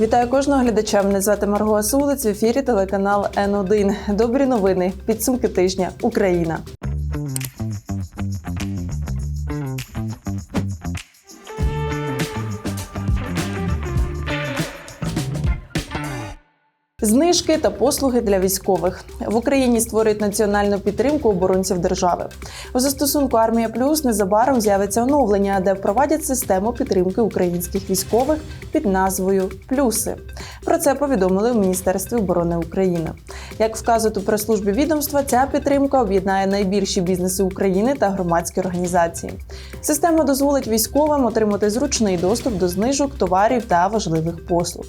Вітаю кожного глядача. Мене звати Марго Асулець. В ефірі телеканал Н1. Добрі новини. Підсумки тижня. Україна. Знижки та послуги для військових в Україні створюють національну підтримку оборонців держави. У застосунку Армія Плюс незабаром з'явиться оновлення, де впровадять систему підтримки українських військових під назвою Плюси. Про це повідомили в Міністерстві оборони України. Як вказують у прес-службі відомства, ця підтримка об'єднає найбільші бізнеси України та громадські організації. Система дозволить військовим отримати зручний доступ до знижок, товарів та важливих послуг.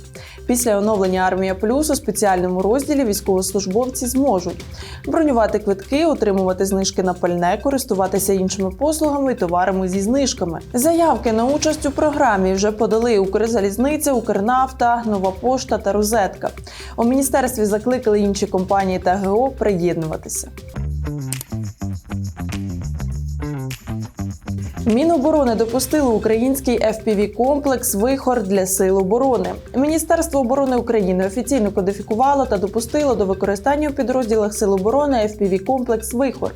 Після оновлення Армія Плюс спеціальному розділі військовослужбовці зможуть бронювати квитки, отримувати знижки на пальне, користуватися іншими послугами і товарами зі знижками. Заявки на участь у програмі вже подали Укрзалізниця, Укрнафта, Нова Пошта та Розетка. У міністерстві закликали інші компанії та ГО приєднуватися. Міноборони допустило український fpv комплекс Вихор для сил оборони. Міністерство оборони України офіційно кодифікувало та допустило до використання у підрозділах сил оборони fpv комплекс Вихор.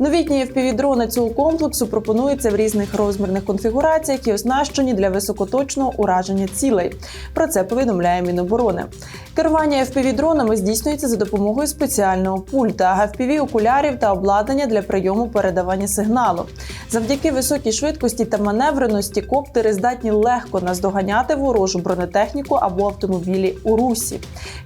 Новітні FPV-дрони цього комплексу пропонуються в різних розмірних конфігураціях і оснащені для високоточного ураження цілей. Про це повідомляє Міноборони. Керування FPV-дронами здійснюється за допомогою спеціального пульта, FPV окулярів та обладнання для прийому передавання сигналу. Завдяки високій швидкості та маневреності коптери здатні легко наздоганяти ворожу бронетехніку або автомобілі у русі.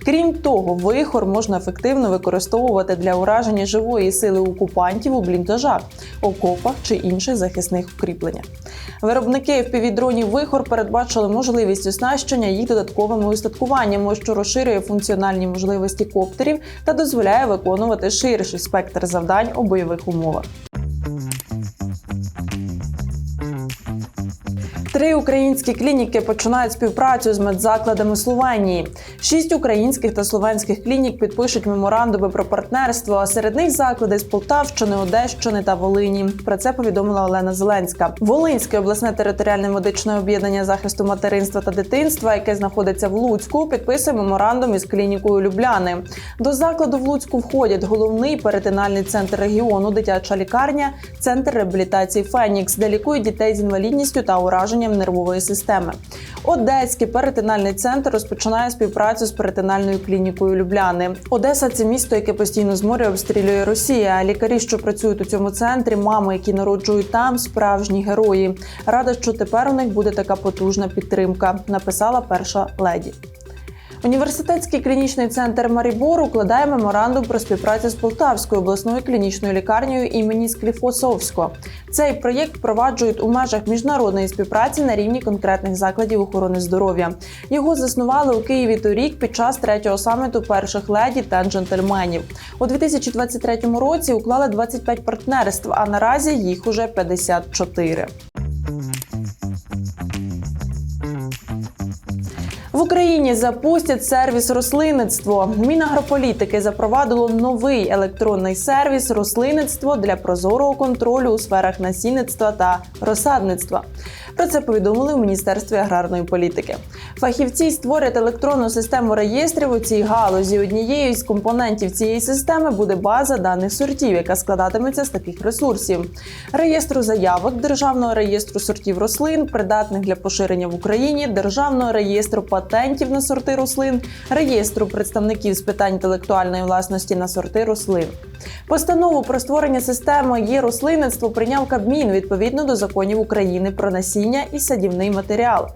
Крім того, вихор можна ефективно використовувати для ураження живої сили окупантів у бліндажах, окопах чи інших захисних укріпленнях. Виробники FPV-дронів вихор передбачили можливість оснащення їх додатковими устаткуваннями, що розширює функціональні можливості коптерів та дозволяє виконувати ширший спектр завдань у бойових умовах. Три українські клініки починають співпрацю з медзакладами Словенії. Шість українських та словенських клінік підпишуть меморандуми про партнерство. А серед них заклади з Полтавщини, Одещини та Волині. Про це повідомила Олена Зеленська. Волинське обласне територіальне медичне об'єднання захисту материнства та дитинства, яке знаходиться в Луцьку, підписує меморандум із клінікою Любляни. До закладу в Луцьку входять головний перетинальний центр регіону, дитяча лікарня, центр реабілітації Фенікс, де лікують дітей з інвалідністю та ураженням нервової системи. Одеський перетинальний центр розпочинає співпрацю з перетинальною клінікою Любляни. Одеса це місто, яке постійно з моря обстрілює Росія. Лікарі, що працюють у цьому центрі, мами, які народжують там, справжні герої. Рада, що тепер у них буде така потужна підтримка. Написала перша леді. Університетський клінічний центр Марібор укладає меморандум про співпрацю з Полтавською обласною клінічною лікарнею імені Скліфосовського. Цей проєкт впроваджують у межах міжнародної співпраці на рівні конкретних закладів охорони здоров'я. Його заснували у Києві торік під час третього саміту перших леді та джентльменів. У 2023 році уклали 25 партнерств, а наразі їх уже 54. Україні запустять сервіс рослинництво. Мінагрополітики запровадило новий електронний сервіс рослинництво для прозорого контролю у сферах насінництва та розсадництва. Про це повідомили у Міністерстві аграрної політики. Фахівці створять електронну систему реєстрів у цій галузі. Однією з компонентів цієї системи буде база даних сортів, яка складатиметься з таких ресурсів: реєстру заявок, державного реєстру сортів рослин, придатних для поширення в Україні, державного реєстру патентів на сорти рослин, реєстру представників з питань інтелектуальної власності на сорти рослин. Постанову про створення системи є рослинництво прийняв Кабмін відповідно до законів України про насіння і садівний матеріал,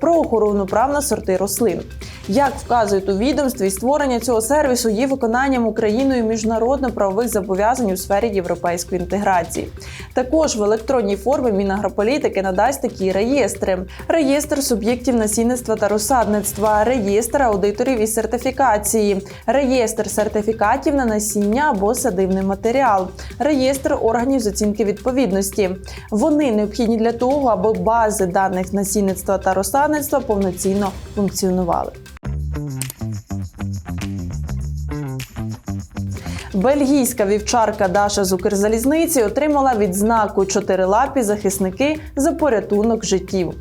про охорону прав на сорти рослин. Як вказують у відомстві, створення цього сервісу є виконанням Україною міжнародно-правових зобов'язань у сфері європейської інтеграції. Також в електронній формі Мінагрополітики надасть такі реєстри: реєстр суб'єктів насінництва та розсадництва, реєстр аудиторів із сертифікації, реєстр сертифікатів на насіння або садивний матеріал, реєстр органів з оцінки відповідності. Вони необхідні для того, аби бази даних насінництва та розсадництва повноцінно функціонували. Бельгійська вівчарка Даша з Укрзалізниці отримала відзнаку чотирилапі захисники за порятунок життів.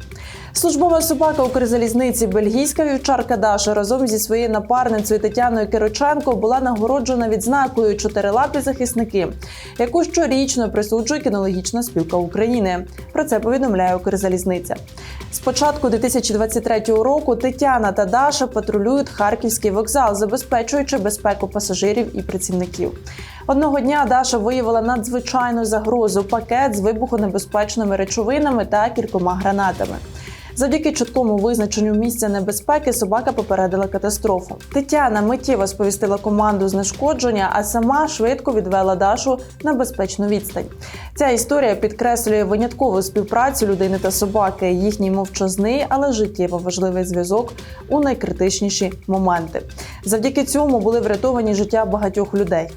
Службова собака Укрзалізниці бельгійська вівчарка Даша разом зі своєю напарницею Тетяною Кириченко була нагороджена відзнакою чотирилапі захисники, яку щорічно присуджує кінологічна спілка України. Про це повідомляє Укрзалізниця. З початку 2023 року Тетяна та Даша патрулюють харківський вокзал, забезпечуючи безпеку пасажирів і працівників. Одного дня Даша виявила надзвичайну загрозу пакет з вибухонебезпечними речовинами та кількома гранатами. Завдяки чіткому визначенню місця небезпеки собака попередила катастрофу. Тетяна миттєво сповістила команду знешкодження, а сама швидко відвела Дашу на безпечну відстань. Ця історія підкреслює виняткову співпрацю людини та собаки, їхній мовчазний, але життєво важливий зв'язок у найкритичніші моменти. Завдяки цьому були врятовані життя багатьох людей.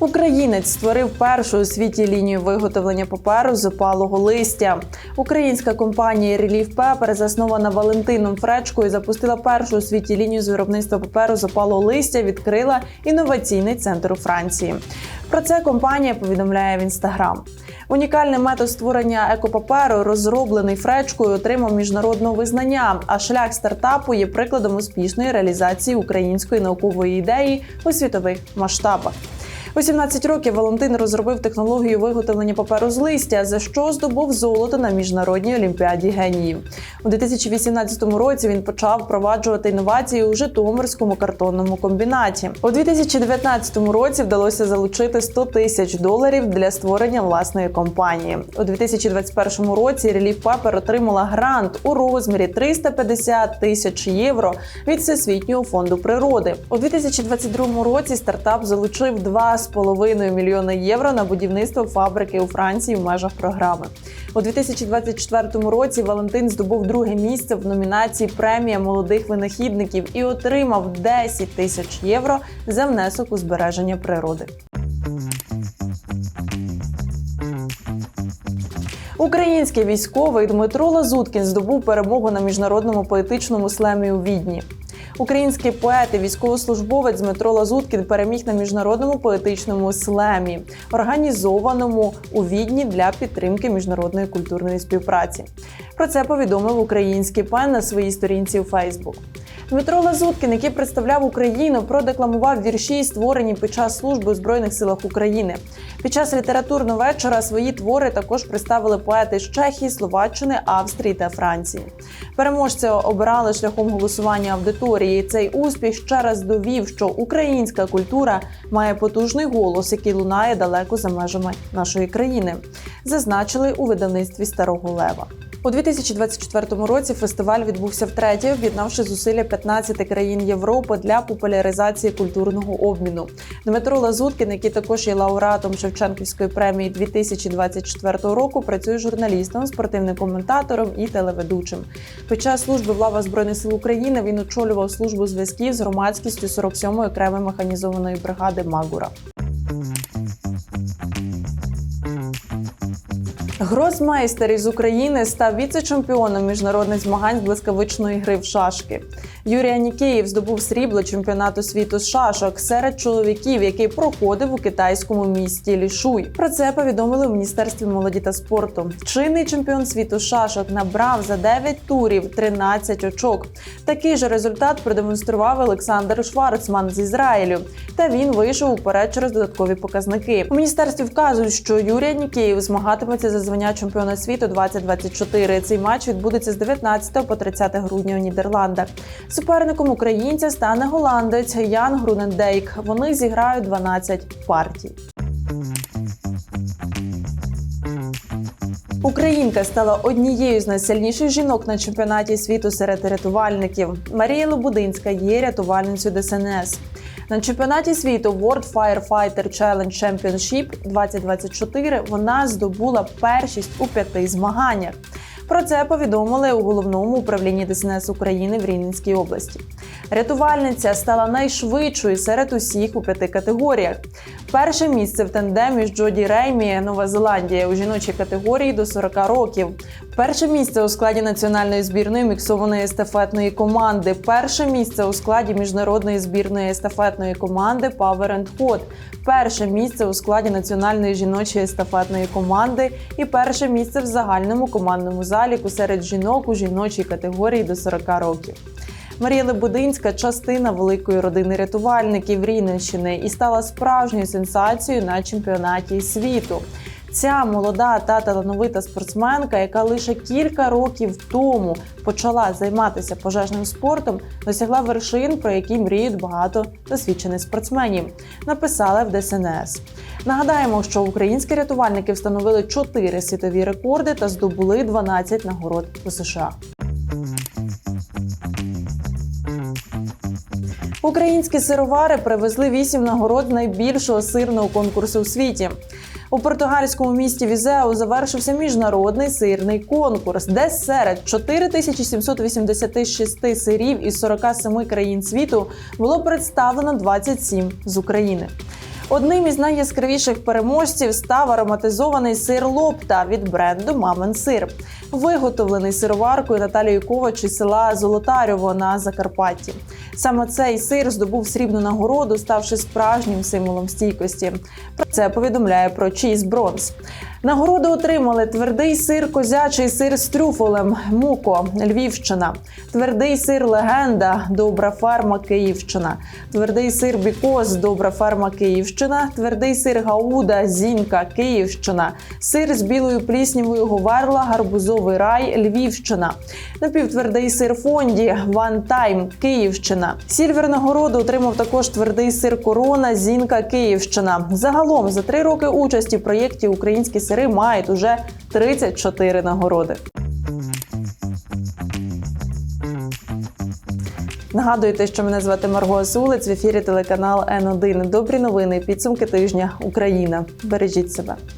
Українець створив першу у світі лінію виготовлення паперу з опалого листя. Українська компанія Relief Paper, заснована Валентином Фречкою, запустила першу у світі лінію з виробництва паперу з опалого листя. Відкрила інноваційний центр у Франції. Про це компанія повідомляє в інстаграм. Унікальний метод створення екопаперу, розроблений фречкою, отримав міжнародне визнання. А шлях стартапу є прикладом успішної реалізації української наукової ідеї у світових масштабах. У 17 років Валентин розробив технологію виготовлення паперу з листя, за що здобув золото на міжнародній олімпіаді геніїв. У 2018 році він почав впроваджувати інновації у Житомирському картонному комбінаті. У 2019 році вдалося залучити 100 тисяч доларів для створення власної компанії. У 2021 році Relief Paper отримала грант у розмірі 350 тисяч євро від Всесвітнього фонду природи. У 2022 році стартап залучив 2,5 мільйона євро на будівництво фабрики у Франції в межах програми. У 2024 році Валентин здобув друге місце в номінації Премія молодих винахідників і отримав 10 тисяч євро за внесок у збереження природи. Український військовий Дмитро Лазуткін здобув перемогу на міжнародному поетичному слемі у Відні. Український поет і військовослужбовець Дмитро Лазуткін переміг на міжнародному поетичному слемі, організованому у Відні для підтримки міжнародної культурної співпраці. Про це повідомив український пен на своїй сторінці у Фейсбук. Дмитро Лазуткін, який представляв Україну, продекламував вірші, створені під час служби у збройних силах України. Під час літературного вечора свої твори також представили поети з Чехії, Словаччини, Австрії та Франції. Переможця обирали шляхом голосування аудиторії. Цей успіх ще раз довів, що українська культура має потужний голос, який лунає далеко за межами нашої країни. Зазначили у видавництві Старого Лева. У 2024 році фестиваль відбувся втретє, об'єднавши зусилля 15 країн Європи для популяризації культурного обміну. Дмитро Лазуткін, який також є лауреатом Шевченківської премії 2024 року, працює журналістом, спортивним коментатором і телеведучим. Під час служби в лавах збройних сил України він очолював службу зв'язків з громадськістю 47-ї окремої механізованої бригади Магура. Гросмейстер із України став віце-чемпіоном міжнародних змагань з блискавичної гри в шашки. Юрій Анікеєв здобув срібло чемпіонату світу з шашок серед чоловіків, який проходив у китайському місті Лішуй. Про це повідомили в міністерстві молоді та спорту. Чинний чемпіон світу шашок набрав за 9 турів 13 очок. Такий же результат продемонстрував Олександр Шварцман з Ізраїлю. Та він вийшов уперед через додаткові показники. У міністерстві вказують, що Юрій Анікеєв змагатиметься за звання чемпіона світу 2024. Цей матч відбудеться з 19 по 30 грудня у Нідерландах. Суперником українця стане голландець Ян Грунендейк. Вони зіграють 12 партій. Українка стала однією з найсильніших жінок на чемпіонаті світу серед рятувальників. Марія Лобудинська є рятувальницею ДСНС. На чемпіонаті світу World Firefighter Challenge Championship 2024 вона здобула першість у п'яти змаганнях. Про це повідомили у головному управлінні ДСНС України в Рівненській області. Рятувальниця стала найшвидшою серед усіх у п'яти категоріях. Перше місце в тандемі з Джоді Реймі, Нова Зеландія у жіночій категорії до 40 років. Перше місце у складі національної збірної міксованої естафетної команди. Перше місце у складі міжнародної збірної естафетної команди Power and Hot. Перше місце у складі національної жіночої естафетної команди і перше місце в загальному командному заліку серед жінок у жіночій категорії до 40 років. Марія Лебудинська частина великої родини рятувальників Рівненщини і стала справжньою сенсацією на чемпіонаті світу. Ця молода та талановита спортсменка, яка лише кілька років тому почала займатися пожежним спортом, досягла вершин, про які мріють багато досвідчених спортсменів. Написали в ДСНС. Нагадаємо, що українські рятувальники встановили 4 світові рекорди та здобули 12 нагород у США. Українські сировари привезли вісім нагород найбільшого сирного конкурсу у світі. У португальському місті Візео завершився міжнародний сирний конкурс, де серед 4786 сирів із 47 країн світу було представлено 27 з України. Одним із найяскравіших переможців став ароматизований сир лопта від бренду Мамин сир, виготовлений сироваркою Наталією Ковач із села Золотарьово на Закарпатті. Саме цей сир здобув срібну нагороду, ставши справжнім символом стійкості. Про це повідомляє про Чіз Бронз. Нагороду отримали твердий сир козячий сир з трюфелем Муко Львівщина, твердий сир легенда Добра ферма Київщина, твердий сир Бікоз Добра ферма Київщина, твердий сир Гауда Зінька Київщина, сир з білою пліснявою Говерла Гарбузовий рай Львівщина, напівтвердий сир Фонді Ван Тайм Київщина. Сільвер нагороду отримав також твердий сир Корона Зінка Київщина. Загалом за три роки участі в проєкті українські сири мають уже 34 нагороди. Нагадуйте, що мене звати Марго Сулиць в ефірі телеканал Н1. Добрі новини. Підсумки тижня Україна. Бережіть себе.